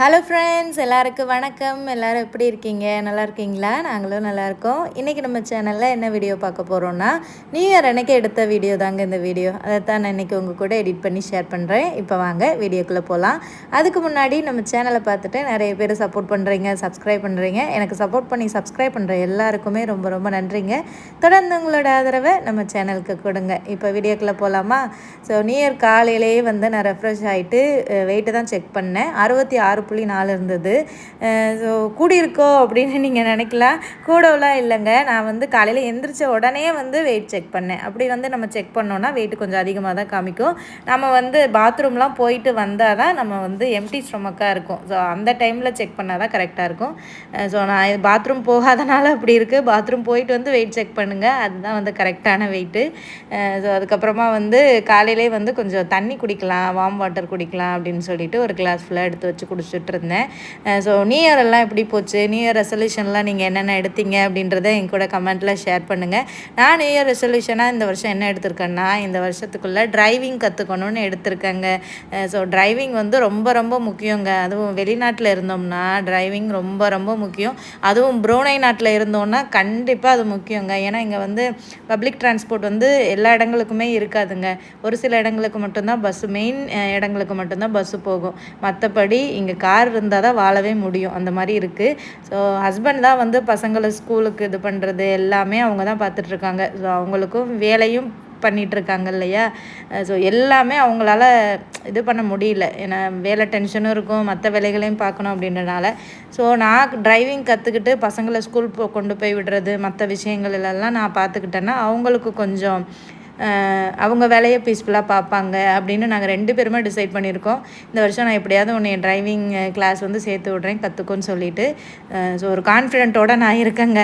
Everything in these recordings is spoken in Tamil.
ஹலோ ஃப்ரெண்ட்ஸ் எல்லாருக்கும் வணக்கம். எல்லோரும் எப்படி இருக்கீங்க? நல்லா இருக்கீங்களா? நாங்களும் நல்லாயிருக்கோம் இன்றைக்கி நம்ம சேனலில் என்ன வீடியோ பார்க்க போகிறோன்னா நியூ இயர் அன்னைக்கு எடுத்த வீடியோ தாங்க இந்த வீடியோ அதை தான் நான் இன்றைக்கி உங்கள் கூட எடிட் பண்ணி ஷேர் பண்ணுறேன் இப்போ வாங்க வீடியோக்குள்ளே போகலாம் அதுக்கு முன்னாடி நம்ம சேனலை பார்த்துட்டு நிறைய பேர் சப்போர்ட் பண்ணுறீங்க சப்ஸ்கிரைப் பண்ணுறீங்க எனக்கு சப்போர்ட் பண்ணி சப்ஸ்கிரைப் பண்ணுற எல்லாருக்குமே ரொம்ப ரொம்ப நன்றிங்க. தொடர்ந்து உங்களோட ஆதரவை நம்ம சேனலுக்கு கொடுங்க. இப்போ வீடியோக்குள்ளே போகலாமா ஸோ நியூ இயர் காலையிலேயே வந்து நான் ரெஃப்ரெஷ் ஆகிட்டு வெயிட்டு தான் செக் பண்ணேன். அறுபத்தி ஆறு புள்ளி நாலு இருந்தது. ஸோ கூடியிருக்கோ அப்படின்னு நீங்கள் நினைக்கலாம் கூடவெலாம் இல்லைங்க. நான் வந்து காலையில் எந்திரிச்ச உடனே வந்து வெயிட் செக் பண்ணேன். அப்படி வந்து நம்ம செக் பண்ணோன்னா வெயிட் கொஞ்சம் அதிகமாக தான் காமிக்கும். நம்ம வந்து பாத்ரூம்லாம் போயிட்டு வந்தால் தான் நம்ம வந்து எம்டி ஸ்டொமக்காக இருக்கும். ஸோ அந்த டைமில் செக் பண்ணால் தான் கரெக்டாக இருக்கும். ஸோ நான் பாத்ரூம் போகாதனால அப்படி இருக்குது பாத்ரூம் போயிட்டு வந்து வெயிட் செக் பண்ணுங்கள் அதுதான் வந்து கரெக்டான வெயிட்டு ஸோ அதுக்கப்புறமா வந்து காலையிலே வந்து கொஞ்சம் தண்ணி குடிக்கலாம். வார்ம் வாட்டர் குடிக்கலாம் அப்படின்னு சொல்லிட்டு ஒரு கிளாஸ் ஃபுல்லாக எடுத்து வச்சு குடிச்சு இருந்தேன் ஸோ நியூ இயர் எல்லாம் எப்படி போச்சு? நியூ இயர் ரெசல்யூஷன்லாம் நீங்கள் என்னென்ன எடுத்தீங்க அப்படின்றத என் கூட கமெண்ட்டில் ஷேர் பண்ணுங்கள் நான் நியூ இயர் ரெசல்யூஷனாக இந்த வருஷம் என்ன எடுத்திருக்கேன்னா இந்த வருஷத்துக்குள்ளே டிரைவிங் கற்றுக்கணும்னு எடுத்திருக்கேங்க. ஸோ டிரைவிங் வந்து ரொம்ப ரொம்ப முக்கியங்க. அதுவும் வெளிநாட்டில் இருந்தோம்னா டிரைவிங் ரொம்ப ரொம்ப முக்கியம். அதுவும் புரோனை நாட்டில் இருந்தோம்னா கண்டிப்பாக அது முக்கியங்க. ஏன்னா இங்கே வந்து பப்ளிக் டிரான்ஸ்போர்ட் வந்து எல்லா இடங்களுக்குமே இருக்காதுங்க. ஒரு சில இடங்களுக்கு மட்டும்தான் பஸ்ஸு மெயின் இடங்களுக்கு மட்டும்தான் பஸ்ஸு போகும். மற்றபடி இங்கே கார் இருந்தால் தான் வாழவே முடியும். அந்த மாதிரி இருக்குது ஸோ ஹஸ்பண்ட் தான் வந்து பசங்களை ஸ்கூலுக்கு இது பண்ணுறது எல்லாமே அவங்க தான் பார்த்துட்ருக்காங்க ஸோ அவங்களுக்கும் வேலையும் பண்ணிகிட்ருக்காங்க இல்லையா? ஸோ எல்லாமே அவங்களால இது பண்ண முடியல. ஏன்னா வேலை டென்ஷனும் இருக்கும். மற்ற வேலைகளையும் பார்க்கணும் அப்படின்றனால. ஸோ நான் டிரைவிங் கற்றுக்கிட்டு பசங்களை ஸ்கூல் கொண்டு போய் விடுறது மற்ற விஷயங்கள் எல்லாம் நான் பார்த்துக்கிட்டேன்னா அவங்களுக்கு கொஞ்சம் அவங்க வேலையை பீஸ்ஃபுல்லாக பார்ப்பாங்க அப்படின்னு நாங்கள் ரெண்டு பேருமே டிசைட் பண்ணியிருக்கோம். இந்த வருஷம் நான் எப்படியாவது உன்னை டிரைவிங் கிளாஸ் வந்து சேர்த்து விட்றேன் கற்றுக்கோன்னு சொல்லிட்டு. ஸோ ஒரு கான்ஃபிடென்ட்டோடு நான் இருக்கேங்க.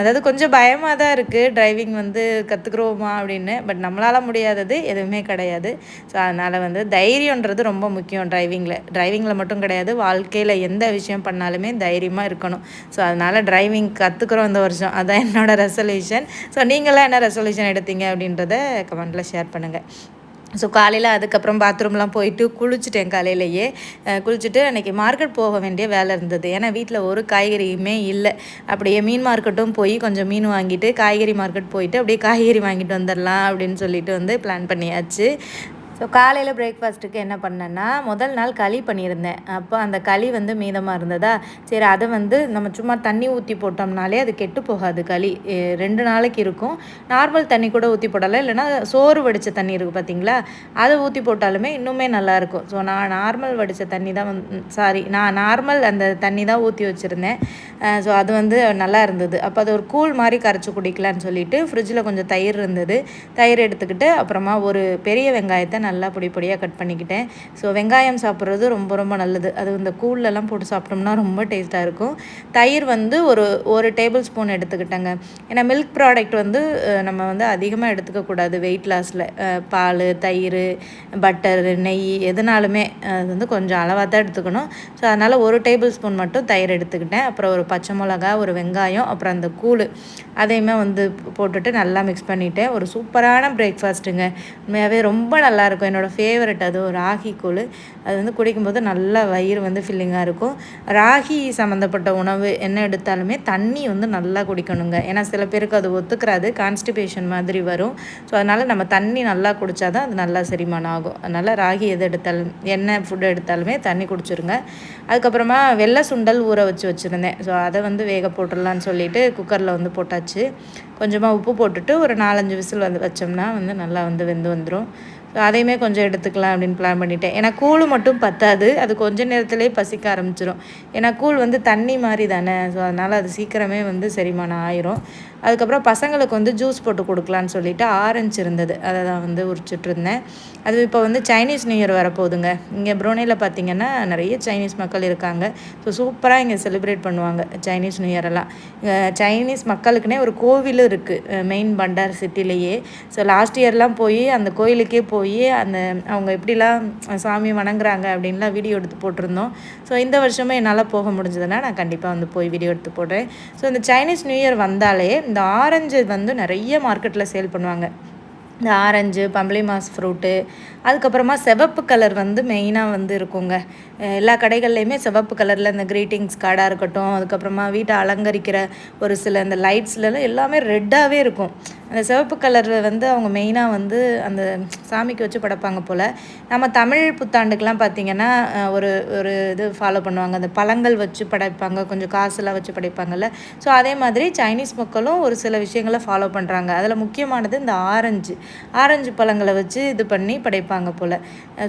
அதாவது கொஞ்சம் பயமாக தான் இருக்குது டிரைவிங் வந்து கற்றுக்குறோமா அப்படின்னு. பட் நம்மளால் முடியாதது எதுவுமே கிடையாது. ஸோ அதனால் வந்து தைரியன்றது ரொம்ப முக்கியம் டிரைவிங்கில் டிரைவிங்கில் மட்டும் கிடையாது வாழ்க்கையில் எந்த விஷயம் பண்ணாலுமே தைரியமாக இருக்கணும். ஸோ அதனால் டிரைவிங் கற்றுக்குறோம் இந்த வருஷம். அதுதான் என்னோடய ரெசல்யூஷன் ஸோ நீங்களாம் என்ன ரெசல்யூஷன் எடுத்தீங்க அப்படின்றத கமெண்ட்டில் ஷேர் பண்ணுங்கள் ஸோ காலையில் அதுக்கப்புறம் பாத்ரூம்லாம் போயிட்டு குளிச்சுட்டேன் காலையிலேயே. குளிச்சுட்டு அன்றைக்கி மார்க்கெட் போக வேண்டிய வேலை இருந்தது. ஏன்னா வீட்டில் ஒரு காய்கறியுமே இல்லை. அப்படியே மீன் மார்க்கெட்டும் போய் கொஞ்சம் மீன் வாங்கிட்டு காய்கறி மார்க்கெட் போயிட்டு அப்படியே காய்கறி வாங்கிட்டு வந்துடலாம் அப்படின்னு சொல்லிட்டு வந்து பிளான் பண்ணியாச்சு. ஸோ காலையில் பிரேக்ஃபாஸ்ட்டுக்கு என்ன பண்ணேன்னா முதல் நாள் களி பண்ணியிருந்தேன். அப்போ அந்த களி வந்து மீதமாக இருந்ததா? சரி அதை வந்து நம்ம சும்மா தண்ணி ஊற்றி போட்டோம்னாலே அது கெட்டு போகாது களி. ரெண்டு நாளைக்கு இருக்கும். நார்மல் தண்ணி கூட ஊற்றி போடலாம் இல்லைனா சோறு வடித்த தண்ணி இருக்குது பார்த்தீங்களா? அதை ஊற்றி போட்டாலுமே இன்னுமே நல்லாயிருக்கும் ஸோ நான் நார்மல் வடித்த தண்ணி தான் வந்து சாரி நான் நார்மல் அந்த தண்ணி தான் ஊற்றி வச்சுருந்தேன். ஸோ அது வந்து நல்லா இருந்தது. அப்போ அது ஒரு கூழ் மாதிரி கரைச்சி குடிக்கலான்னு சொல்லிட்டு ஃப்ரிட்ஜில் கொஞ்சம் தயிர் இருந்தது. தயிர் எடுத்துக்கிட்டு அப்புறமா ஒரு பெரிய வெங்காயத்தை நல்லா பொடி பொடியாக கட் பண்ணிக்கிட்டேன். ஸோ வெங்காயம் சாப்பிட்றது ரொம்ப ரொம்ப நல்லது. அது இந்த கூழ்லலாம் போட்டு சாப்பிட்டோம்னா ரொம்ப டேஸ்ட்டாக இருக்கும். தயிர் வந்து ஒரு ஒரு டேபிள் ஸ்பூன் எடுத்துக்கிட்டேங்க. ஏன்னா மில்க் ப்ராடக்ட் வந்து நம்ம வந்து அதிகமாக எடுத்துக்கக்கூடாது வெயிட் லாஸில் பால் தயிர் பட்டர் நெய் எதுனாலுமே அது வந்து கொஞ்சம் அளவாக தான் எடுத்துக்கணும். ஸோ அதனால் ஒரு டேபிள் ஸ்பூன் மட்டும் தயிர் எடுத்துக்கிட்டேன். அப்புறம் ஒரு பச்சை மிளகா ஒரு வெங்காயம் அப்புறம் அந்த கூழ் அதையுமே வந்து போட்டுட்டு நல்லா மிக்ஸ் பண்ணிவிட்டேன் ஒரு சூப்பரான பிரேக்ஃபாஸ்ட்டுங்க உண்மையாகவே ரொம்ப நல்லாயிருக்கும் இருக்கும். என்னோடய ஃபேவரட் அது ராகி கூழ். அது வந்து குடிக்கும்போது நல்லா வயிறு வந்து ஃபில்லிங்காக இருக்கும். ராகி சம்மந்தப்பட்ட உணவு என்ன எடுத்தாலுமே தண்ணி வந்து நல்லா குடிக்கணுங்க. ஏன்னா சில பேருக்கு அது ஒத்துக்கிறாது கான்ஸ்டிபேஷன் மாதிரி வரும். ஸோ அதனால் நம்ம தண்ணி நல்லா குடித்தா தான் அது நல்லா செரிமானம் ஆகும். அதனால் ராகி எது எடுத்தாலும் என்ன ஃபுட் எடுத்தாலுமே தண்ணி குடிச்சிருங்க. அதுக்கப்புறமா வெள்ளை சுண்டல் ஊற வச்சு வச்சுருந்தேன். ஸோ அதை வந்து வேக போட்டுடலான்னு சொல்லிட்டு குக்கரில் வந்து போட்டாச்சு. கொஞ்சமாக உப்பு போட்டுட்டு ஒரு நாலஞ்சு விசில் வந்து வச்சோம்னா வந்து நல்லா வந்து வெந்து வந்துடும் அதையுமே கொஞ்சம் எடுத்துக்கலாம் அப்படின்னு பிளான் பண்ணிட்டேன். ஏன்னா கூழ் மட்டும் பத்தாது. அது கொஞ்ச நேரத்துலேயே பசிக்க ஆரம்பிச்சிடும் ஏன்னா கூழ் வந்து தண்ணி மாதிரி தானே. ஸோ அதனால் அது சீக்கிரமே வந்து செரிமானம் ஆயிரும். அதுக்கப்புறம் பசங்களுக்கு வந்து ஜூஸ் போட்டு கொடுக்கலான்னு சொல்லிட்டு ஆரஞ்சு இருந்தது. அதை தான் வந்து உரிச்சிட்ருந்தேன் அது இப்போ வந்து சைனீஸ் நியூ இயர் வரப்போகுதுங்க. இங்கே ப்ரோனேயில் பார்த்திங்கன்னா நிறைய சைனீஸ் மக்கள் இருக்காங்க. ஸோ சூப்பராக இங்கே செலிப்ரேட் பண்ணுவாங்க சைனீஸ் நியூ இயரெல்லாம் சைனீஸ் மக்களுக்குனே ஒரு கோவிலும் இருக்குது மெயின் பண்டார் சிட்டிலேயே. ஸோ லாஸ்ட் இயர்லாம் போய் அந்த கோயிலுக்கே போய் அந்த அவங்க எப்படிலாம் சாமி வணங்குறாங்க அப்படின்லாம் வீடியோ எடுத்து போட்டிருந்தோம். ஸோ இந்த வருஷமே என்னால் போக முடிஞ்சதுன்னா நான் கண்டிப்பாக வந்து போய் வீடியோ எடுத்து போடுறேன். ஸோ இந்த சைனீஸ் நியூ இயர் வந்தாலே இந்த ஆரஞ்சு வந்து நிறைய மார்க்கெட்டில் சேல் பண்ணுவாங்க. இந்த ஆரஞ்சு பம்பளி மாஸ் ஃப்ரூட்டு அதுக்கப்புறமா சிவப்பு கலர் வந்து மெயினாக வந்து இருக்குங்க. எல்லா கடைகள்லையுமே சிவப்பு கலரில் இந்த க்ரீட்டிங்ஸ் கார்டாக இருக்கட்டும் அதுக்கப்புறமா வீட்டை அலங்கரிக்கிற ஒரு சில இந்த லைட்ஸ்லலாம் எல்லாமே ரெட்டாகவே இருக்கும். அந்த சிவப்பு கலர் வந்து அவங்க மெயினாக வந்து அந்த சாமிக்கு வச்சு படைப்பாங்க போல். நம்ம தமிழ் புத்தாண்டுக்கெலாம் பார்த்திங்கன்னா ஒரு ஒரு இது ஃபாலோ பண்ணுவாங்க. அந்த பழங்கள் வச்சு படைப்பாங்க. கொஞ்சம் காசுலாம் வச்சு படைப்பாங்கல்ல. ஸோ அதே மாதிரி சைனீஸ் மக்களும் ஒரு சில விஷயங்களை ஃபாலோ பண்ணுறாங்க அதில் முக்கியமானது இந்த ஆரஞ்சு. ஆரஞ்சு பழங்களை வச்சு இது பண்ணி படைப்பாங்க. போல்.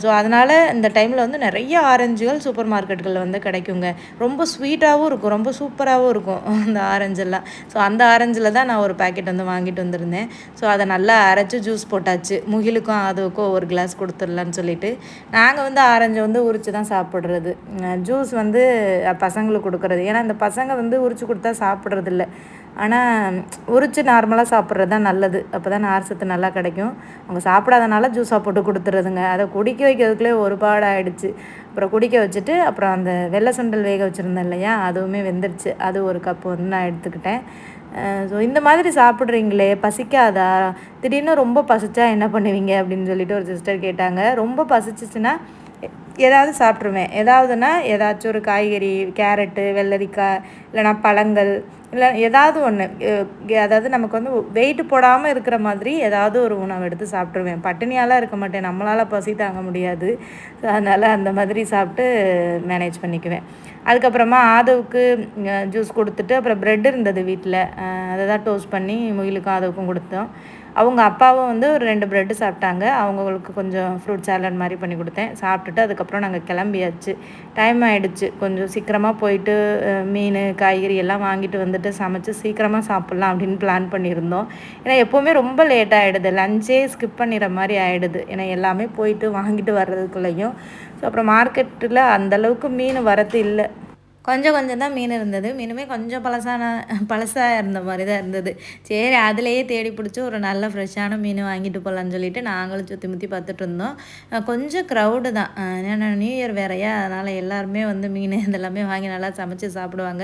ஸோ அதனால் இந்த டைமில் வந்து நிறைய ஆரஞ்சுகள் சூப்பர் மார்க்கெட்டுகளில் வந்து கிடைக்குங்க. ரொம்ப ஸ்வீட்டாகவும் இருக்கும் ரொம்ப சூப்பராகவும் இருக்கும் அந்த ஆரஞ்செல்லாம் ஸோ அந்த ஆரஞ்சில் தான் நான் ஒரு பேக்கெட் வந்து வாங்கிட்டு வந்திருந்தேன். ஸோ அதை நல்லா அரைச்சி ஜூஸ் போட்டாச்சு. முகிலுக்கும் அதுக்கும் ஒரு கிளாஸ் கொடுத்துடலான்னு சொல்லிட்டு. நாங்கள் வந்து ஆரஞ்சை வந்து உரித்து தான் சாப்பிட்றது. ஜூஸ் வந்து பசங்களுக்கு கொடுக்குறது. ஏன்னா இந்த பசங்க வந்து உரித்து கொடுத்தா சாப்பிட்றதில்ல. ஆனால் உரித்து நார்மலாக சாப்பிட்றது தான் நல்லது. அப்போ தான் நார்சத்து நல்லா கிடைக்கும். அவங்க சாப்பிடாதனால ஜூஸாக போட்டு கொடுத்துறதுங்க. அதை குடிக்க வைக்கிறதுக்குள்ளே ஒரு பாடு ஆகிடுச்சு அப்புறம் குடிக்க வச்சுட்டு அப்புறம் அந்த வெள்ளை சுண்டல் வேக வச்சுருந்தேன் இல்லையா அதுவுமே வெந்துருச்சு. அது ஒரு கப்பு வந்து நான் எடுத்துக்கிட்டேன். ஸோ இந்த மாதிரி சாப்பிட்றீங்களே பசிக்காதா? திடீர்னு ரொம்ப பசிச்சா என்ன பண்ணுவீங்க அப்படின்னு சொல்லிட்டு ஒரு சிஸ்டர் கேட்டாங்க. ரொம்ப பசிச்சிச்சுன்னா ஏதாவது சாப்பிட்ருவேன். ஏதாவதுனா ஏதாச்சும் ஒரு காய்கறி கேரட்டு வெள்ளரிக்காய் இல்லைனா பழங்கள் இல்லை ஏதாவது ஒன்று அதாவது நமக்கு வந்து வெயிட் போடாமல் இருக்கிற மாதிரி ஏதாவது ஒரு உணவு எடுத்து சாப்பிட்ருவேன். பட்டினியாலாம் இருக்க மாட்டேன். நம்மளால் பசி தாங்க முடியாது. அதனால் அந்த மாதிரி சாப்பிட்டு மேனேஜ் பண்ணிக்குவேன். அதுக்கப்புறமா ஆதவுக்கு ஜூஸ் கொடுத்துட்டு அப்புறம் ப்ரெட் இருந்தது வீட்டில் அதை தான் டோஸ்ட் பண்ணி முயலுக்கும் ஆதவுக்கும் கொடுத்தோம். அவங்க அப்பாவும் வந்து ஒரு ரெண்டு ப்ரெட்டு சாப்பிட்டாங்க. அவங்களுக்கு கொஞ்சம் ஃப்ரூட் சாலட் மாதிரி பண்ணி கொடுத்தேன். சாப்பிட்டுட்டு அதுக்கப்புறம் நாங்கள் கிளம்பியாச்சு. டைம் ஆகிடுச்சு கொஞ்சம் சீக்கிரமாக போயிட்டு மீன் காய்கறி எல்லாம் வாங்கிட்டு வந்துட்டு சமைச்சு சீக்கிரமாக சாப்பிட்லாம் அப்படின்னு பிளான் பண்ணியிருந்தோம். ஏன்னா எப்போவுமே ரொம்ப லேட் ஆகிடுது லஞ்சே ஸ்கிப் பண்ணிடுற மாதிரி ஆகிடுது ஏன்னா எல்லாமே போயிட்டு வாங்கிட்டு வர்றதுக்குள்ளேயும். ஸோ அப்புறம் மார்க்கெட்டில் அந்தளவுக்கு மீன் வரத்து இல்லை. கொஞ்சம் கொஞ்சம் தான் மீன் இருந்தது. மீனுமே கொஞ்சம் பழசான பழசாக இருந்த மாதிரி தான் இருந்தது. சரி அதுலேயே தேடி பிடிச்சி ஒரு நல்ல ஃப்ரெஷ்ஷான மீன் வாங்கிட்டு போகலான்னு சொல்லிட்டு நாங்களும் சுற்றி முற்றி பார்த்துட்டு இருந்தோம். கொஞ்சம் க்ரௌடு தான். ஏன்னா நியூ இயர் வேறையா அதனால் எல்லாருமே வந்து மீன் இதெல்லாமே வாங்கி நல்லா சமைச்சு சாப்பிடுவாங்க.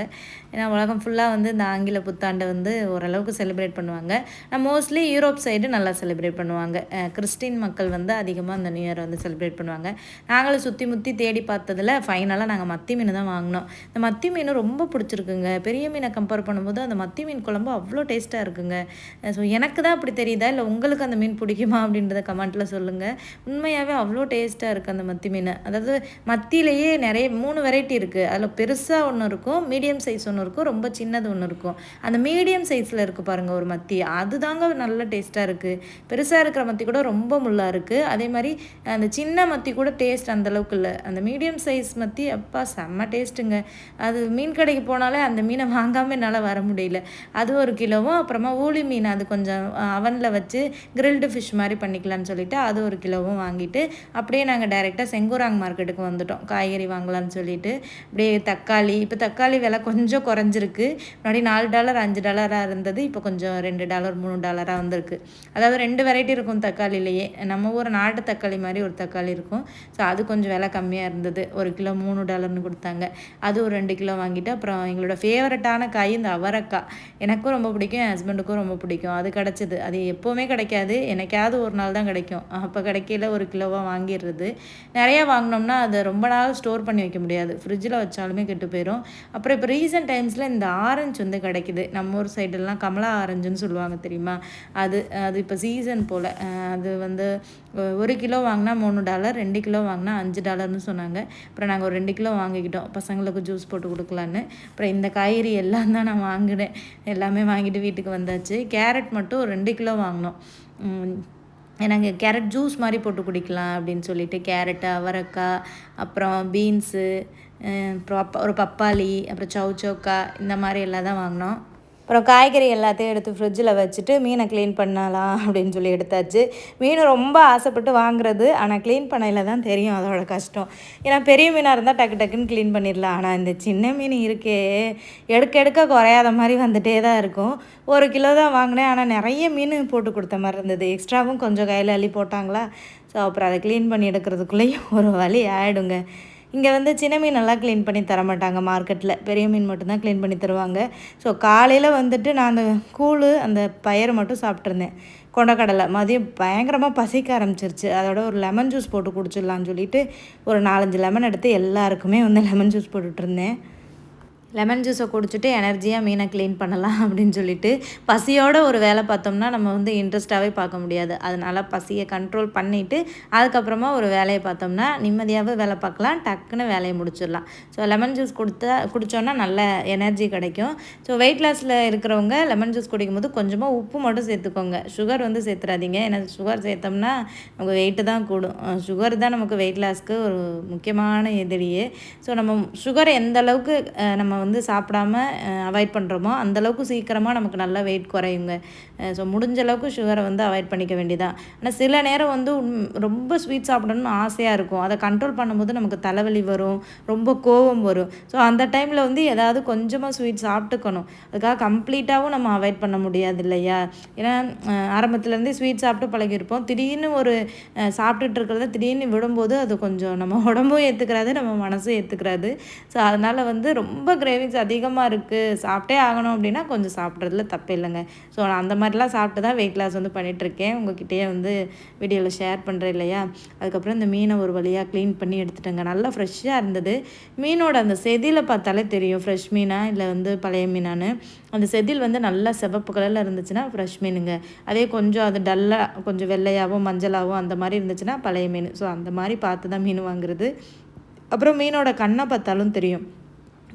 ஏன்னா உலகம் ஃபுல்லாக வந்து இந்த ஆங்கில புத்தாண்டை வந்து ஓரளவுக்கு செலிப்ரேட் பண்ணுவாங்க. நான் மோஸ்ட்லி யூரோப் சைடு நல்லா செலிப்ரேட் பண்ணுவாங்க. கிறிஸ்டின் மக்கள் வந்து அதிகமாக அந்த நியூ இயர் வந்து செலிப்ரேட் பண்ணுவாங்க. நாங்களும் சுற்றி முற்றி தேடி பார்த்ததில் ஃபைனலாக நாங்கள் மத்தி மீன் தான் வாங்கினோம். இந்த மத்தி மீன் ரொம்ப பிடிச்சிருக்குங்க. பெரிய மீனை கம்பேர் பண்ணும்போது அந்த மத்தி மீன் குழம்பு அவ்வளோ டேஸ்ட்டாக இருக்குங்க. ஸோ எனக்கு தான் அப்படி தெரியுதா? இல்லை உங்களுக்கு அந்த மீன் பிடிக்குமா? அப்படின்றத கமெண்ட்டில் சொல்லுங்கள் உண்மையாகவே அவ்வளோ டேஸ்ட்டாக இருக்குது அந்த மத்தி மீன். அதாவது மத்தியிலேயே நிறைய மூணு வெரைட்டி இருக்குது அதில் பெருசாக ஒன்று இருக்கும் மீடியம் சைஸ் ஒன்று இருக்கும் ரொம்ப சின்னது ஒன்று இருக்கும். அந்த மீடியம் சைஸில் இருக்குது பாருங்கள் ஒரு மத்தி. அதுதாங்க நல்ல டேஸ்ட்டாக இருக்குது பெருசாக இருக்கிற மத்தி கூட ரொம்ப முள்ளாக இருக்குது அதே மாதிரி அந்த சின்ன மத்தி கூட டேஸ்ட் அந்தளவுக்கு இல்லை. அந்த மீடியம் சைஸ் மத்தி அப்பா செம்ம டேஸ்ட்டுங்க அது மீன் கடைக்கு போனாலே அந்த மீனை வாங்காமல் என்னால் வர முடியல. அது ஒரு கிலோவும் அப்புறமா ஊளி மீன் அது கொஞ்சம் அவனில் வச்சு கிரில்டு ஃபிஷ் மாதிரி பண்ணிக்கலாம்னு சொல்லிட்டு அது ஒரு கிலோவும் வாங்கிட்டு அப்படியே நாங்கள் டைரெக்டாக செங்கூராங் மார்க்கெட்டுக்கு வந்துட்டோம். காய்கறி வாங்கலாம்னு சொல்லிட்டு அப்படியே தக்காளி இப்போ தக்காளி விலை கொஞ்சம் குறைஞ்சிருக்கு. முன்னாடி நாலு டாலர் அஞ்சு டாலராக இருந்தது இப்போ கொஞ்சம் ரெண்டு டாலர் மூணு டாலராக வந்திருக்கு. அதாவது ரெண்டு வெரைட்டி இருக்கும் தக்காளிலேயே நம்ம ஊர் நாட்டு தக்காளி மாதிரி ஒரு தக்காளி இருக்கும். ஸோ அது கொஞ்சம் விலை கம்மியாக இருந்தது. ஒரு கிலோ மூணு டாலர்னு கொடுத்தாங்க. அது ஒரு ரெண்டு கிலோ வாங்கிட்டு அப்புறம் எங்களோட ஃபேவரட்டான காய் இந்த அவரக்காய். எனக்கும் ரொம்ப பிடிக்கும் என் ஹஸ்பண்டுக்கும் ரொம்ப பிடிக்கும். அது கிடச்சிது. அது எப்போவுமே கிடைக்காது. எனக்காவது ஒரு நாள் தான் கிடைக்கும். அப்போ கிடைக்கல ஒரு கிலோவாக வாங்கிடுறது. நிறையா வாங்கினோம்னா அதை ரொம்ப நாள் ஸ்டோர் பண்ணி வைக்க முடியாது. ஃப்ரிட்ஜில் வச்சாலுமே கெட்டு போயிடும் அப்புறம் இப்போ ரீசெண்ட் டைம்ஸில் இந்த ஆரஞ்சு வந்து கிடைக்கிது. நம்ம ஊர் சைடெல்லாம் கமலா ஆரஞ்சுன்னு சொல்லுவாங்க தெரியுமா? அது அது இப்போ சீசன் போல். அது வந்து ஒரு கிலோ வாங்கினா மூணு டாலர் ரெண்டு கிலோ வாங்கினா அஞ்சு டாலர்னு சொன்னாங்க. அப்புறம் நாங்கள் ஒரு ரெண்டு கிலோ வாங்கிக்கிட்டோம். பசங்களுக்கு ஜூஸ் ஜூஸ் போட்டு கொடுக்கலான்னு. அப்புறம் இந்த காய்கறி எல்லாம் தான் நான் வாங்கினேன். எல்லாமே வாங்கிட்டு வீட்டுக்கு வந்தாச்சு. கேரட் மட்டும் ஒரு ரெண்டு கிலோ வாங்கினோம். எனக்கு கேரட் ஜூஸ் மாதிரி போட்டு குடிக்கலாம் அப்படின்னு சொல்லிட்டு கேரட்டு அவரக்காய் அப்புறம் பீன்ஸு அப்புறம் ஒரு பப்பாளி அப்புறம் சவு சவுக்கா இந்த மாதிரி எல்லாம் தான் வாங்கினோம். அப்புறம் காய்கறி எல்லாத்தையும் எடுத்து ஃப்ரிட்ஜில் வச்சுட்டு மீனை க்ளீன் பண்ணலாம் அப்படின்னு சொல்லி எடுத்தாச்சு. மீன் ரொம்ப ஆசைப்பட்டு வாங்குறது ஆனால் க்ளீன் பண்ணையில் தான் தெரியும் அதோட கஷ்டம். ஏன்னா பெரிய மீனாக இருந்தால் டக்கு டக்குன்னு க்ளீன் பண்ணிடலாம். ஆனால் இந்த சின்ன மீன் இருக்கே எடுக்க எடுக்க குறையாத மாதிரி வந்துகிட்டே தான் இருக்கும். ஒரு கிலோ தான் வாங்கினேன் ஆனால் நிறைய மீன் போட்டு கொடுத்த மாதிரி இருந்தது. எக்ஸ்ட்ராவும் கொஞ்சம் கையில் அள்ளி போட்டாங்களா? ஸோ அப்புறம் அதை க்ளீன் பண்ணி எடுக்கிறதுக்குள்ளேயும் ஒரு வழி ஆகிடுங்க இங்கே வந்து சின்ன மீனெல்லாம் க்ளீன் பண்ணி தர மாட்டாங்க மார்க்கெட்டில் பெரிய மீன் மட்டும்தான் க்ளீன் பண்ணி தருவாங்க. ஸோ காலையில் வந்துட்டு நான் அந்த கூழ் அந்த பயிரை மட்டும் சாப்பிட்ருந்தேன் கொண்டக்கடலை. மதியம் பயங்கரமாக பசிக்க ஆரம்பிச்சிருச்சு. அதோட ஒரு லெமன் ஜூஸ் போட்டு குடிச்சிடலான்னு சொல்லிட்டு ஒரு நாலஞ்சு லெமன் எடுத்து எல்லாருக்குமே வந்து லெமன் ஜூஸ் போட்டுட்ருந்தேன் லெமன் ஜூஸை குடிச்சிட்டு எனர்ஜியாக மீனை க்ளீன் பண்ணலாம் அப்படின்னு சொல்லிட்டு பசியோட ஒரு வேலை பார்த்தோம்னா நம்ம வந்து இன்ட்ரெஸ்ட்டாகவே பார்க்க முடியாது. அதனால் பசியை கண்ட்ரோல் பண்ணிவிட்டு அதுக்கப்புறமா ஒரு வேலையை பார்த்தோம்னா நிம்மதியாகவே வேலை பார்க்கலாம். டக்குன்னு வேலையை முடிச்சிடலாம். ஸோ லெமன் ஜூஸ் கொடுத்தா குடித்தோன்னா நல்ல எனர்ஜி கிடைக்கும். ஸோ வெயிட் லாஸில் இருக்கிறவங்க லெமன் ஜூஸ் குடிக்கும்போது கொஞ்சமாக உப்பு மட்டும் சேர்த்துக்கோங்க. சுகர் வந்து சேர்த்துறாதீங்க. ஏன்னா சுகர் சேர்த்தோம்னா நமக்கு வெயிட்டு தான் கூடும். சுகர் தான் நமக்கு வெயிட் லாஸ்க்கு ஒரு முக்கியமான எதிரியே. ஸோ நம்ம சுகர் எந்த அளவுக்கு நம்ம வந்து சாப்பிடாம அவாய்ட் பண்ணுறோமோ அந்தளவுக்கு சீக்கிரமாக நமக்கு நல்லா வெயிட் குறையுங்க. ஸோ முடிஞ்ச அளவுக்கு சுகரை வந்து அவாய்ட் பண்ணிக்க வேண்டியதான் ஆனால் சில நேரம் வந்து ரொம்ப ஸ்வீட் சாப்பிடணும்னு ஆசையாக இருக்கும். அதை கண்ட்ரோல் பண்ணும்போது நமக்கு தலைவலி வரும் ரொம்ப கோவம் வரும். ஸோ அந்த டைமில் வந்து ஏதாவது கொஞ்சமாக ஸ்வீட் சாப்பிட்டுக்கணும். அதுக்காக கம்ப்ளீட்டாகவும் நம்ம அவாய்ட் பண்ண முடியாது இல்லையா? ஏன்னா ஆரம்பத்துலேருந்தே ஸ்வீட் சாப்பிட்டு பழகிருப்போம் திடீர்னு ஒரு சாப்பிட்டுட்டு இருக்கிறத திடீர்னு விடும்போது அது கொஞ்சம் நம்ம உடம்பும் ஏற்றுக்கிறாது நம்ம மனசும் ஏற்றுக்கிறாது ஸோ அதனால் வந்து ரொம்ப கிரேவிங்ஸ் அதிகமாக இருக்குது சாப்பிட்டே ஆகணும் அப்படின்னா கொஞ்சம் சாப்பிட்றதுல தப்பு இல்லைங்க. ஸோ நான் அந்த மாதிரிலாம் சாப்பிட்டு தான் வெயிட் லாஸ் வந்து பண்ணிகிட்ருக்கேன் உங்ககிட்டயே வந்து வீடியோவில் ஷேர் பண்ணுறேன் இல்லையா? அதுக்கப்புறம் இந்த மீனை ஒரு வழியாக க்ளீன் பண்ணி எடுத்துட்டேங்க. நல்லா ஃப்ரெஷ்ஷாக இருந்தது. மீனோட அந்த செதியில் பார்த்தாலே தெரியும். ஃப்ரெஷ் மீனா இல்லை வந்து பழைய மீனான்னு. அந்த செதில் வந்து நல்லா சிவப்பு கலரில் இருந்துச்சுன்னா ஃப்ரெஷ் மீனுங்க. அதே கொஞ்சம் அது டல்லாக கொஞ்சம் வெள்ளையாகவும் மஞ்சளாகவும் அந்த மாதிரி இருந்துச்சுன்னா பழைய மீன். ஸோ அந்த மாதிரி பார்த்து தான் மீன் வாங்குறது. அப்புறம் மீனோட கண்ணை பார்த்தாலும் தெரியும்.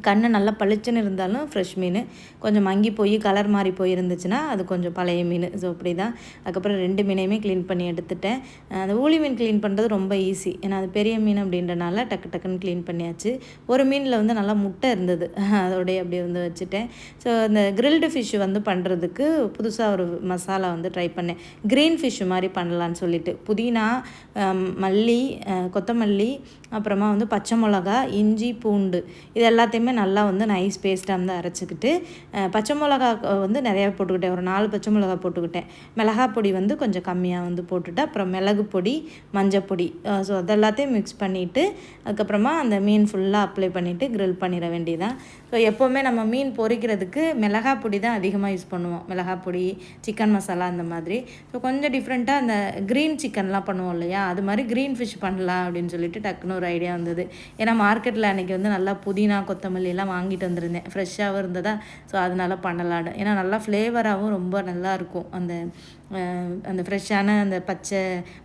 கண்ணு நல்லா பளிச்சுன்னு இருந்தாலும் ஃப்ரெஷ் மீன். கொஞ்சம் மங்கி போய் கலர் மாறி போயிருந்துச்சுன்னா அது கொஞ்சம் பழைய மீன். ஸோ அப்படி தான் அதுக்கப்புறம் ரெண்டு மீனையுமே க்ளீன் பண்ணி எடுத்துட்டேன். அந்த ஊழி மீன் க்ளீன் பண்ணுறது ரொம்ப ஈஸி ஏன்னா அது பெரிய மீன் அப்படின்றனால டக்கு டக்குன்னு க்ளீன் பண்ணியாச்சு. ஒரு மீனில் வந்து நல்லா முட்டை இருந்தது. அதோடய அப்படி வந்து வச்சுட்டேன். ஸோ அந்த கிரில்டு ஃபிஷ் வந்து பண்ணுறதுக்கு புதுசாக ஒரு மசாலா வந்து ட்ரை பண்ணேன். க்ரீன் ஃபிஷ் மாதிரி பண்ணலான்னு சொல்லிட்டு. புதினா மல்லி கொத்தமல்லி அப்புறமா வந்து பச்சை மிளகா இஞ்சி பூண்டு இது எல்லாத்தையுமே நல்லா வந்து நைஸ் பேஸ்ட்டாக வந்து அரைச்சிக்கிட்டு பச்சை மிளகா வந்து நிறையா போட்டுக்கிட்டேன். ஒரு நாலு பச்சை மிளகா போட்டுக்கிட்டேன். மிளகா பொடி வந்து கொஞ்சம் கம்மியாக வந்து போட்டுட்டு அப்புறம் மிளகு பொடி மஞ்சள் பொடி ஸோ அதெல்லாத்தையும் மிக்ஸ் பண்ணிவிட்டு அதுக்கப்புறமா அந்த மீன் ஃபுல்லாக அப்ளை பண்ணிவிட்டு க்ரில் பண்ணிட வேண்டியதான் ஸோ எப்போவுமே நம்ம மீன் பொரிக்கிறதுக்கு மிளகா பொடி தான் அதிகமாக யூஸ் பண்ணுவோம். மிளகா பொடி சிக்கன் மசாலா அந்த மாதிரி. ஸோ கொஞ்சம் டிஃப்ரெண்ட்டாக அந்த க்ரீன் சிக்கன்லாம் பண்ணுவோம் இல்லையா? அது மாதிரி க்ரீன் ஃபிஷ் பண்ணலாம் அப்படின்னு சொல்லிட்டு டக்குன்னு ஒரு ஐடியா வந்தது. ஏன்னா மார்க்கெட்டில் அன்றைக்கி வந்து நல்லா புதினா கொத்தமல்லிலாம் வாங்கிட்டு வந்திருந்தேன். ஃப்ரெஷ்ஷாகவும் இருந்ததா? ஸோ அதனால பண்ணலான்னு ஏன்னா நல்லா ஃப்ளேவராகவும் ரொம்ப நல்லாயிருக்கும் அந்த அந்த ஃப்ரெஷ்ஷான அந்த பச்சை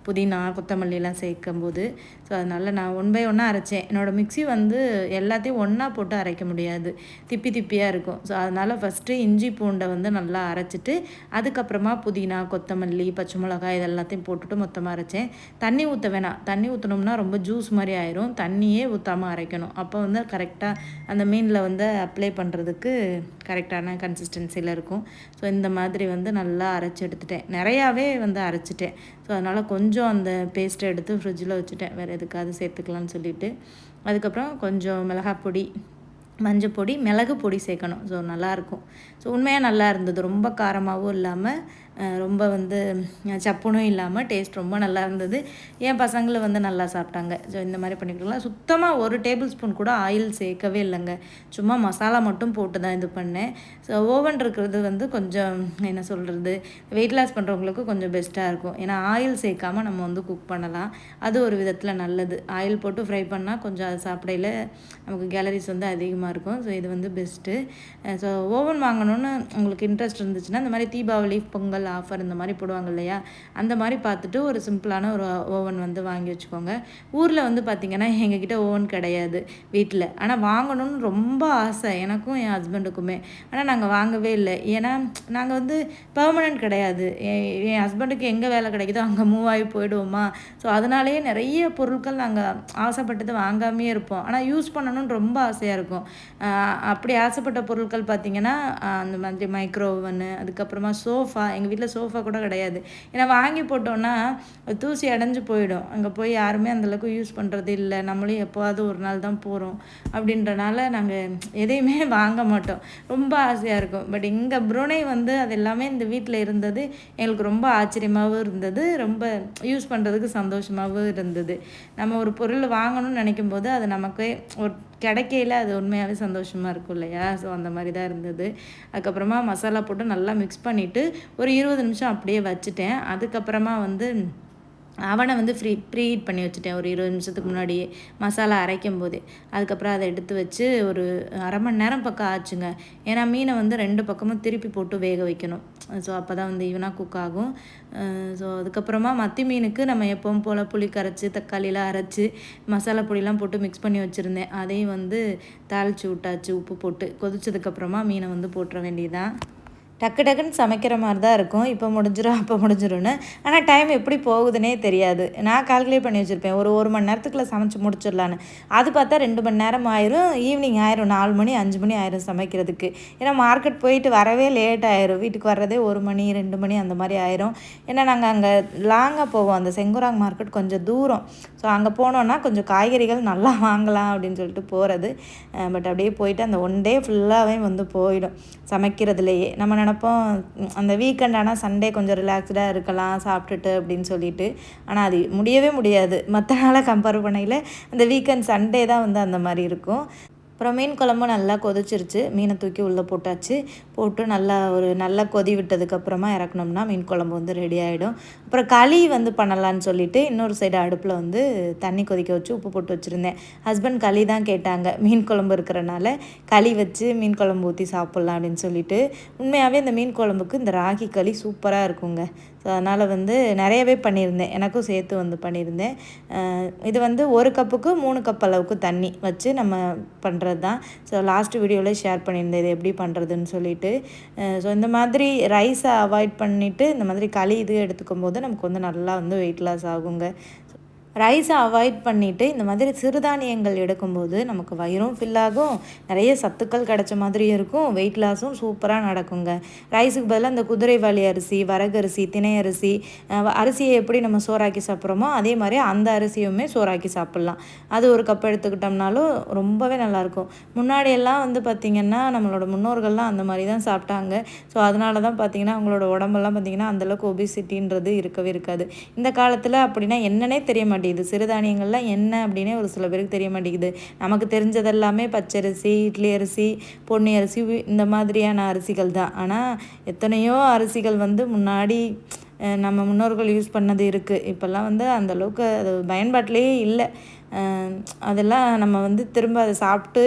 புதினா கொத்தமல்லிலாம் சேர்க்கும்போது ஸோ அதனால் நான் ஒன் பை ஒன்னாக அரைச்சேன். என்னோடய மிக்சி வந்து எல்லாத்தையும் ஒன்றா போட்டு அரைக்க முடியாது. திப்பி திப்பியாக இருக்கும். ஸோ அதனால் ஃபஸ்ட்டு இஞ்சி பூண்டை வந்து நல்லா அரைச்சிட்டு அதுக்கப்புறமா புதினா கொத்தமல்லி பச்சை மிளகாய் இதெல்லாத்தையும் போட்டுட்டு மொத்தமாக அரைச்சேன். தண்ணி ஊற்ற வேணாம். தண்ணி ஊற்றினோம்னா ரொம்ப ஜூஸ் மாதிரி ஆயிரும். தண்ணியே ஊற்றாமல் அரைக்கணும். அப்போ வந்து கரெக்டாக அந்த மீனில் வந்து அப்ளை பண்ணுறதுக்கு கரெக்டான கன்சிஸ்டன்சியில் இருக்கும். ஸோ இந்த மாதிரி வந்து நல்லா அரைச்சி எடுத்துட்டேன். நிறையாவே வந்து அரைச்சிட்டேன். ஸோ அதனால் கொஞ்சம் அந்த பேஸ்ட்டை எடுத்து ஃப்ரிட்ஜில் வச்சுட்டேன். வேறு எதுக்காவது சேர்த்துக்கலாம்னு சொல்லிவிட்டு அதுக்கப்புறம் கொஞ்சம் மிளகாய் பொடி மஞ்சள் பொடி மிளகு பொடி சேர்க்கணும். ஸோ நல்லாயிருக்கும் ஸோ உண்மையாக நல்லா இருந்தது. ரொம்ப காரமாகவும் இல்லாமல் ரொம்ப வந்து சப்புனும் இல்லாமல் டேஸ்ட் ரொம்ப நல்லா இருந்தது. என் பசங்களை வந்து நல்லா சாப்பிட்டாங்க. ஸோ இந்த மாதிரி பண்ணிக்கலாம் சுத்தமாக ஒரு டேபிள் ஸ்பூன் கூட ஆயில் சேர்க்கவே இல்லைங்க. சும்மா மசாலா மட்டும் போட்டு தான் இது பண்ணேன். ஸோ ஓவன் இருக்கிறது வந்து கொஞ்சம் என்ன சொல்கிறது வெயிட் லாஸ் பண்ணுறவங்களுக்கு கொஞ்சம் பெஸ்ட்டாக இருக்கும். ஏன்னா ஆயில் சேர்க்காமல் நம்ம வந்து குக் பண்ணலாம். அது ஒரு விதத்தில் நல்லது. ஆயில் போட்டு ஃப்ரை பண்ணால் கொஞ்சம் அது சாப்பிடையில் நமக்கு கேலரிஸ் வந்து அதிகமாக இருக்கும். ஸோ இது வந்து பெஸ்ட்டு ஸோ ஓவன் வாங்கணும்னு உங்களுக்கு இன்ட்ரெஸ்ட் இருந்துச்சுன்னா இந்த மாதிரி தீபாவளி பொங்கல் ஆஃபர் இந்த மாதிரி போடுவாங்க இல்லையா? அந்த மாதிரி பார்த்துட்டு ஒரு சிம்பிளான ஒரு ஓவன் வந்து வாங்கி வச்சுக்கோங்க. ஊரில் வந்து பார்த்திங்கன்னா எங்ககிட்ட ஓவன் கிடையாது வீட்டில் ஆனால் வாங்கணும்னு ரொம்ப ஆசை. எனக்கும் என் ஹஸ்பண்டுக்குமே. ஆனால் நாங்கள் வாங்கவே இல்லை. ஏன்னா நாங்கள் வந்து பர்மனெண்ட் கிடையாது. என் ஹஸ்பண்டுக்கு எங்கே வேலை கிடைக்குதோ அங்கே மூவ் ஆகி போயிடுவோமா? ஸோ அதனாலேயே நிறைய பொருட்கள் நாங்கள் ஆசைப்பட்டது வாங்காமே இருப்போம். ஆனால் யூஸ் பண்ணணும்னு ரொம்ப ஆசையாக இருக்கும். அப்படி ஆசைப்பட்ட பொருட்கள் பார்த்திங்கன்னா அந்த மாதிரி மைக்ரோ ஓவனு அதுக்கப்புறமா சோஃபா எங்கள் வீட்டில் வீட்டில் சோஃபா கூட கிடையாது. ஏன்னா வாங்கி போட்டோன்னா தூசி அடைஞ்சு போயிடும். அங்கே போய் யாருமே அந்தளவுக்கு யூஸ் பண்ணுறது இல்லை. நம்மளும் எப்போவாவது ஒரு நாள் தான் போகிறோம் அப்படின்றனால நாங்கள் எதையுமே வாங்க மாட்டோம். ரொம்ப ஆசையாக இருக்கும். பட் இங்கே ப்ரூனை வந்து அது எல்லாமே இந்த வீட்டில் இருந்தது. எங்களுக்கு ரொம்ப ஆச்சரியமாகவும் இருந்தது. ரொம்ப யூஸ் பண்ணுறதுக்கு சந்தோஷமாகவும் இருந்தது. நம்ம ஒரு பொருள் வாங்கணும்னு நினைக்கும் போது அது நமக்கு ஒரு கிடைக்கையில் அது உண்மையாகவே சந்தோஷமாக இருக்கும் இல்லையா? ஸோ அந்த மாதிரி தான் இருந்தது. அதுக்கப்புறமா மசாலா போட்டு நல்லா மிக்ஸ் பண்ணிவிட்டு ஒரு இருபது நிமிஷம் அப்படியே வச்சுட்டேன். அதுக்கப்புறமா வந்து அவனை வந்து ஃப்ரீ ப்ரீ ஹீட் பண்ணி வச்சுட்டேன். ஒரு இருபது நிமிஷத்துக்கு முன்னாடியே மசாலா அரைக்கும் போதே. அதுக்கப்புறம் அதை எடுத்து வச்சு ஒரு அரை மணி நேரம் பக்கம் ஆச்சுங்க. ஏன்னா மீனை வந்து ரெண்டு பக்கமும் திருப்பி போட்டு வேக வைக்கணும். ஸோ அப்போ தான் வந்து ஈவனாக குக் ஆகும். ஸோ அதுக்கப்புறமா மத்தி மீனுக்கு நம்ம எப்பவும் போல் புளி கரைச்சி தக்காளிலாம் அரைச்சி மசாலா பொடியெலாம் போட்டு மிக்ஸ் பண்ணி வச்சுருந்தேன். அதையும் வந்து தாளித்து விட்டாச்சு உப்பு போட்டு. கொதிச்சதுக்கப்புறமா மீனை வந்து போட்டுற வேண்டியதான் டக்கு டக்குன்னு சமைக்கிற மாதிரி தான் இருக்கும். இப்போ முடிஞ்சிடும் அப்போ முடிஞ்சிடும்னு ஆனால் டைம் எப்படி போகுதுன்னே தெரியாது. நான் கால்குலேட் பண்ணி வச்சுருப்பேன். ஒரு ஒரு மணி நேரத்துக்குள்ளே சமைச்சு முடிச்சிடலான்னு. அது பார்த்தா ரெண்டு மணி நேரம் ஆயிரும். ஈவினிங் ஆயிரும். நாலு மணி அஞ்சு மணி ஆயிரும் சமைக்கிறதுக்கு. ஏன்னா மார்க்கெட் போயிட்டு வரவே லேட் ஆயிரும். வீட்டுக்கு வர்றதே ஒரு மணி ரெண்டு மணி அந்த மாதிரி ஆயிரும். ஏன்னா நாங்கள் அங்கே லாங்காக போவோம். அந்த செங்குராங் மார்க்கெட் கொஞ்சம் தூரம். ஸோ அங்கே போனோன்னா கொஞ்சம் காய்கறிகள் நல்லா வாங்கலாம் அப்படின்னு சொல்லிட்டு போகிறது பட் அப்படியே போயிட்டு அந்த ஒன் டே ஃபுல்லாகவே வந்து போயிடும். சமைக்கிறதுலையே. நம்ம நினப்போம் அந்த வீக்கெண்ட் ஆனால் சண்டே கொஞ்சம் ரிலாக்ஸ்டாக இருக்கலாம் சாப்பிட்டுட்டு அப்படின்னு சொல்லிட்டு. ஆனால் அது முடியவே முடியாது. மற்ற நாளாக கம்பேர் பண்ணையில் அந்த வீக்கெண்ட் சண்டே தான் வந்து அந்த மாதிரி இருக்கும். அப்புறம் மீன் குழம்பு நல்லா கொதிச்சிருச்சு. மீனை தூக்கி உள்ளே போட்டாச்சு. போட்டு நல்லா ஒரு நல்லா கொதி விட்டதுக்கப்புறமா இறக்கணும்னா மீன் குழம்பு வந்து ரெடி ஆகிடும் அப்புறம் களி வந்து பண்ணலான்னு சொல்லிட்டு இன்னொரு சைடு அடுப்பில் வந்து தண்ணி கொதிக்க வச்சு உப்பு போட்டு வச்சுருந்தேன். ஹஸ்பண்ட் களி தான் கேட்டாங்க. மீன் குழம்பு இருக்கிறனால களி வச்சு மீன் குழம்பு ஊற்றி சாப்பிட்லாம் அப்படின்னு சொல்லிட்டு. உண்மையாகவே இந்த மீன் குழம்புக்கு இந்த ராகி களி சூப்பராக இருக்குங்க. ஸோ அதனால் வந்து நிறையவே பண்ணியிருந்தேன். எனக்கும் சேர்த்து வந்து பண்ணியிருந்தேன். இது வந்து ஒரு கப்புக்கு மூணு கப் அளவுக்கு தண்ணி வச்சு நம்ம பண்ணுறது தான். ஸோ லாஸ்ட் வீடியோவில் ஷேர் பண்ணியிருந்தேன். இது எப்படி பண்ணுறதுன்னு சொல்லிட்டு. ஸோ இந்த மாதிரி ரைஸை அவாய்ட் பண்ணிவிட்டு இந்த மாதிரி களி இது எடுத்துக்கும் போது நமக்கு வந்து நல்லா வந்து வெயிட் லாஸ் ஆகுங்க. ரைஸை அவாய்ட் பண்ணிவிட்டு இந்த மாதிரி சிறுதானியங்கள் எடுக்கும்போது நமக்கு வயிறும் ஃபில் ஆகும். நிறைய சத்துக்கள் கிடைச்ச மாதிரியும் இருக்கும். வெயிட் லாஸும் சூப்பராக நடக்குங்க. ரைஸுக்கு பதிலாக அந்த குதிரைவாளி அரிசி வரகரிசி திணை அரிசி அரிசியை எப்படி நம்ம சோறாக்கி சாப்பிட்றோமோ அதே மாதிரி அந்த அரிசியுமே சோறாக்கி சாப்பிட்லாம். அது ஒரு கப் எடுத்துக்கிட்டோம்னாலும் ரொம்பவே நல்லாயிருக்கும் முன்னாடியெல்லாம் வந்து பார்த்திங்கன்னா நம்மளோட முன்னோர்கள்லாம் அந்த மாதிரி தான் சாப்பிட்டாங்க. ஸோ அதனால தான் பார்த்திங்கன்னா அவங்களோட உடம்பெல்லாம் பார்த்திங்கன்னா அந்தளவுக்கு ஒபிசிட்டின்றது இருக்கவே இருக்காது. இந்த காலத்தில் அப்படின்னா என்னன்னே தெரிய மாட்டேங்குது. மாட்டேங்குது. சிறுதானியங்கள்லாம் என்ன அப்படின்னே ஒரு சில பேருக்கு தெரிய மாட்டேங்குது. நமக்கு தெரிஞ்சதெல்லாமே பச்சரிசி இட்லி அரிசி பொன்னி அரிசி இந்த மாதிரியான அரிசிகள் தான். ஆனால் எத்தனையோ அரிசிகள் வந்து முன்னாடி நம்ம முன்னோர்கள் யூஸ் பண்ணது இருக்குது இப்போல்லாம் வந்து அந்தளவுக்கு அது பயன்பாட்டிலே இல்லை. அதெல்லாம் நம்ம வந்து திரும்ப அதை சாப்பிட்டு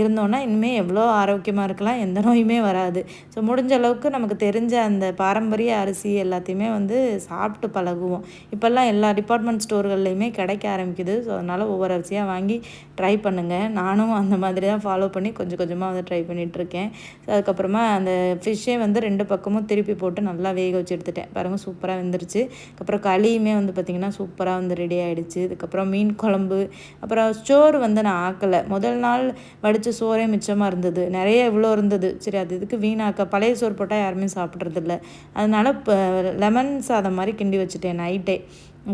இருந்தோன்னா இனிமேல் எவ்வளோ ஆரோக்கியமாக இருக்கலாம் எந்த நோயுமே வராது. ஸோ முடிஞ்ச அளவுக்கு நமக்கு தெரிஞ்ச அந்த பாரம்பரிய அரிசி எல்லாத்தையுமே வந்து சாப்பிட்டு பழகுவோம். இப்போல்லாம் எல்லா டிபார்ட்மெண்ட் ஸ்டோர்கள்லையுமே கிடைக்க ஆரம்பிக்குது. ஸோ அதனால் ஒவ்வொரு அரிசியாக வாங்கி ட்ரை பண்ணுங்கள் நானும் அந்த மாதிரி தான் ஃபாலோ பண்ணி கொஞ்சம் கொஞ்சமாக வந்து ட்ரை பண்ணிகிட்ருக்கேன் ஸோ அதுக்கப்புறமா அந்த ஃபிஷ்ஷே வந்து ரெண்டு பக்கமும் திருப்பி போட்டு நல்லா வேக வச்சு எடுத்துட்டேன். பாருங்கள் சூப்பராக வெந்துருச்சு. அப்புறம் களியுமே வந்து பார்த்திங்கன்னா சூப்பராக வந்து ரெடி ஆகிடுச்சு இதுக்கப்புறம் மீன் குழம்பு குழம்பு அப்புறம் சோறு வந்து நான் ஆக்கலை. முதல் நாள் வடித்த சோறே மிச்சமாக இருந்தது. நிறைய இவ்வளோ இருந்தது. சரி அது இதுக்கு வீணாக்க? பழைய சோறு போட்டால் யாருமே சாப்பிட்றதில்ல. அதனால் இப்போ லெமன் சாதம் மாதிரி கிண்டி வச்சுட்டேன் நைட்டே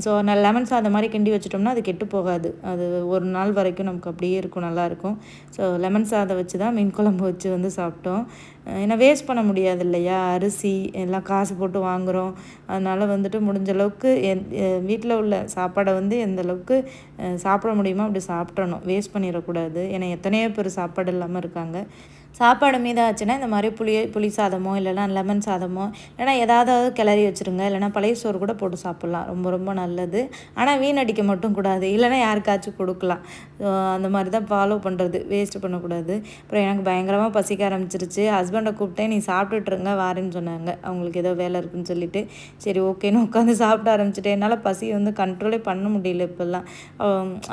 ஸோ நான் லெமன் சாதம் மாதிரி கிண்டி வச்சிட்டோம்னா அது கெட்டு போகாது. அது ஒரு நாள் வரைக்கும் நமக்கு அப்படியே இருக்கும் நல்லாயிருக்கும் ஸோ லெமன் சாதம் வச்சு தான் மீன் குழம்பு வச்சு வந்து சாப்பிட்டோம். ஏன்னா வேஸ்ட் பண்ண முடியாது இல்லையா? அரிசி எல்லாம் காசு போட்டு வாங்குகிறோம் அதனால் வந்துட்டு முடிஞ்ச அளவுக்கு என் வீட்டில் உள்ள சாப்பாடை வந்து எந்த அளவுக்கு சாப்பிட முடியுமோ அப்படி சாப்பிட்றணும் வேஸ்ட் பண்ணிடக்கூடாது. ஏன்னா எத்தனையோ பேர் சாப்பாடு இல்லாமல் இருக்காங்க. சாப்பாடு மீதாச்சுன்னா இந்த மாதிரி புளி புளி சாதமோ இல்லைனா லெமன் சாதமோ இல்லைனா ஏதாவது கிளறி வச்சுருங்க. இல்லைனா பழைய சோறு கூட போட்டு சாப்பிட்லாம். ரொம்ப ரொம்ப நல்லது. ஆனால் வீணடிக்க மட்டும் கூடாது. இல்லைனா யாருக்காச்சும் கொடுக்கலாம். அந்த மாதிரி தான் ஃபாலோ பண்ணுறது வேஸ்ட் பண்ணக்கூடாது. அப்புறம் எனக்கு பயங்கரமாக பசிக்க ஆரம்பிச்சிருச்சு. ஹஸ்பண்டை கூப்பிட்டேன் நீ சாப்பிட்டுட்ருங்க வாரேன்னு சொன்னாங்க. அவங்களுக்கு ஏதோ வேலை இருக்குன்னு சொல்லிட்டு. சரி ஓகேன்னு உட்காந்து சாப்பிட ஆரம்பிச்சிட்டேன். என்னால் பசி வந்து கண்ட்ரோலே பண்ண முடியல இப்போல்லாம்.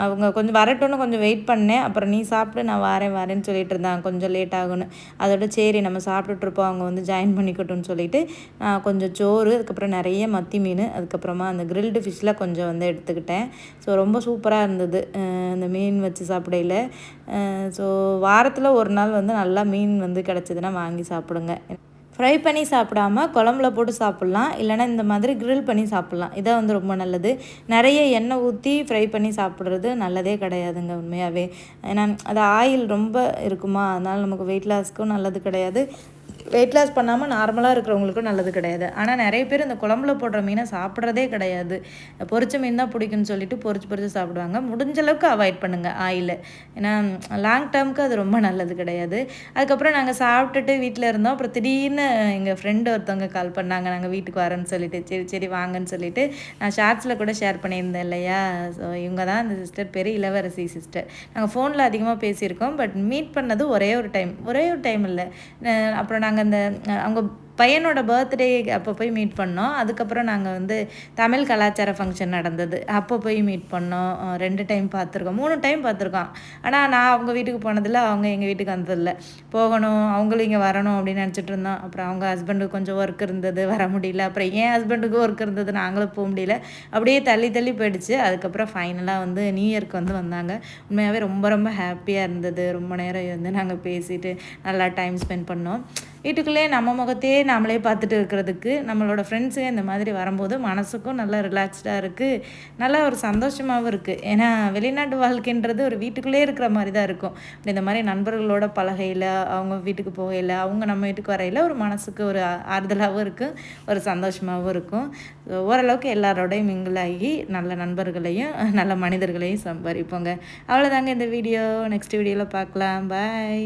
அவங்க கொஞ்சம் வரட்டும்னு கொஞ்சம் வெயிட் பண்ணேன். அப்புறம் நீ சாப்பிட்டு நான் வரேன் வரேன்னு சொல்லிட்டு இருந்தாங்க. கொஞ்சம் லேட்டாக ஆகணும். அதோட சரி நம்ம சாப்பிட்டுட்ருப்போம் அவங்க வந்து ஜாயின் பண்ணிக்கட்டும்னு சொல்லிட்டு நான் கொஞ்சம் சோறு அதுக்கப்புறம் நிறைய மத்தி மீன் அதுக்கப்புறமா அந்த கிரில்டு ஃபிஷ்ஷில் கொஞ்சம் வந்து எடுத்துக்கிட்டேன். ஸோ ரொம்ப சூப்பராக இருந்தது. அந்த மீன் வச்சு சாப்பிடையில். ஸோ வாரத்தில் ஒரு நாள் வந்து நல்லா மீன் வந்து கிடச்சிதுன்னா வாங்கி சாப்பிடுங்க. ஃப்ரை பண்ணி சாப்பிடாம குழம்புல போட்டு சாப்பிட்லாம். இல்லைனா இந்த மாதிரி க்ரில் பண்ணி சாப்பிட்லாம். இதான் வந்து ரொம்ப நல்லது. நிறைய எண்ணெய் ஊற்றி ஃப்ரை பண்ணி சாப்பிட்றது நல்லதே கிடையாதுங்க உண்மையாகவே ஏன்னா அது ஆயில் ரொம்ப இருக்குமா? அதனால் நமக்கு வெயிட் லாஸ்க்கும் நல்லது கிடையாது. வெயிட் லாஸ் பண்ணாமல் நார்மலாக இருக்கிறவங்களுக்கும் நல்லது கிடையாது. ஆனால் நிறைய பேர் இந்த குழம்புல போடுற மீனை சாப்பிட்றதே கிடையாது. பொரிச்ச மீன் தான் பிடிக்குன்னு சொல்லிட்டு பொரிச்சு பொரிச்சு சாப்பிடுவாங்க. முடிஞ்ச அளவுக்கு அவாய்ட் பண்ணுங்கள் ஆயில் ஏன்னா லாங் டேர்முக்கு அது ரொம்ப நல்லது கிடையாது. அதுக்கப்புறம் நாங்கள் சாப்பிட்டுட்டு வீட்டில் இருந்தோம். அப்புறம் திடீர்னு எங்கள் ஃப்ரெண்டு ஒருத்தவங்க கால் பண்ணாங்க. நாங்கள் வீட்டுக்கு வரேன்னு சொல்லிட்டு சரி சரி வாங்கன்னு சொல்லிட்டு நான் ஷார்ட்ஸில் கூட ஷேர் பண்ணியிருந்தேன் இல்லையா? ஸோ இவங்க தான் அந்த சிஸ்டர் பேர் இளவரசி சிஸ்டர் நாங்கள் ஃபோனில் அதிகமாக பேசியிருக்கோம். பட் மீட் பண்ணது ஒரே ஒரு டைம் ஒரே ஒரு டைம் இல்லை. அப்புறம் நாங்கள் அந்த அவங்க பையனோட பர்த்டே அப்போ போய் மீட் பண்ணோம். அதுக்கப்புறம் நாங்கள் வந்து தமிழ் கலாச்சார ஃபங்க்ஷன் நடந்தது. அப்போ போய் மீட் பண்ணோம். ரெண்டு டைம் பார்த்துருக்கோம். மூணு டைம் பார்த்துருக்கோம். ஆனால் நான் அவங்க வீட்டுக்கு போனதில்லை அவங்க எங்கள் வீட்டுக்கு வந்ததில்லை. போகணும் அவங்களும் இங்கே வரணும் அப்படின்னு நினச்சிட்டு இருந்தோம். அப்புறம் அவங்க ஹஸ்பண்டுக்கு கொஞ்சம் ஒர்க் இருந்தது வர முடியல. அப்புறம் என் ஹஸ்பண்டுக்கும் ஒர்க் இருந்தது நாங்களும் போக முடியல. அப்படியே தள்ளி தள்ளி போயிடுச்சு. அதுக்கப்புறம் ஃபைனலாக வந்து நியூ இயர்க்கு வந்து வந்தாங்க. உண்மையாகவே ரொம்ப ரொம்ப ஹாப்பியாக இருந்தது. ரொம்ப நேரம் வந்து நாங்கள் பேசிட்டு நல்லா டைம் ஸ்பெண்ட் பண்ணோம். வீட்டுக்குள்ளேயே நம்ம முகத்தையே நம்மளே பார்த்துட்டு இருக்கிறதுக்கு நம்மளோட ஃப்ரெண்ட்ஸுங்க இந்த மாதிரி வரும்போது மனசுக்கும் நல்லா ரிலாக்ஸ்டாக இருக்குது நல்லா ஒரு சந்தோஷமாகவும் இருக்குது ஏன்னா வெளிநாட்டு வாழ்க்கைன்றது ஒரு வீட்டுக்குள்ளேயே இருக்கிற மாதிரி தான் இருக்கும் இந்த மாதிரி நண்பர்களோட பழகையில் அவங்க வீட்டுக்கு போகையில் அவங்க நம்ம வீட்டுக்கு வரையில் ஒரு மனசுக்கு ஒரு ஆறுதலாகவும் இருக்கும் ஒரு சந்தோஷமாகவும் இருக்கும். ஓரளவுக்கு எல்லாரோடையும் மிங்கிளாகி நல்ல நண்பர்களையும் நல்ல மனிதர்களையும் சம்பாதிப்போங்க அவ்வளோதாங்க இந்த வீடியோ. நெக்ஸ்ட் வீடியோவில் பார்க்கலாம். பாய்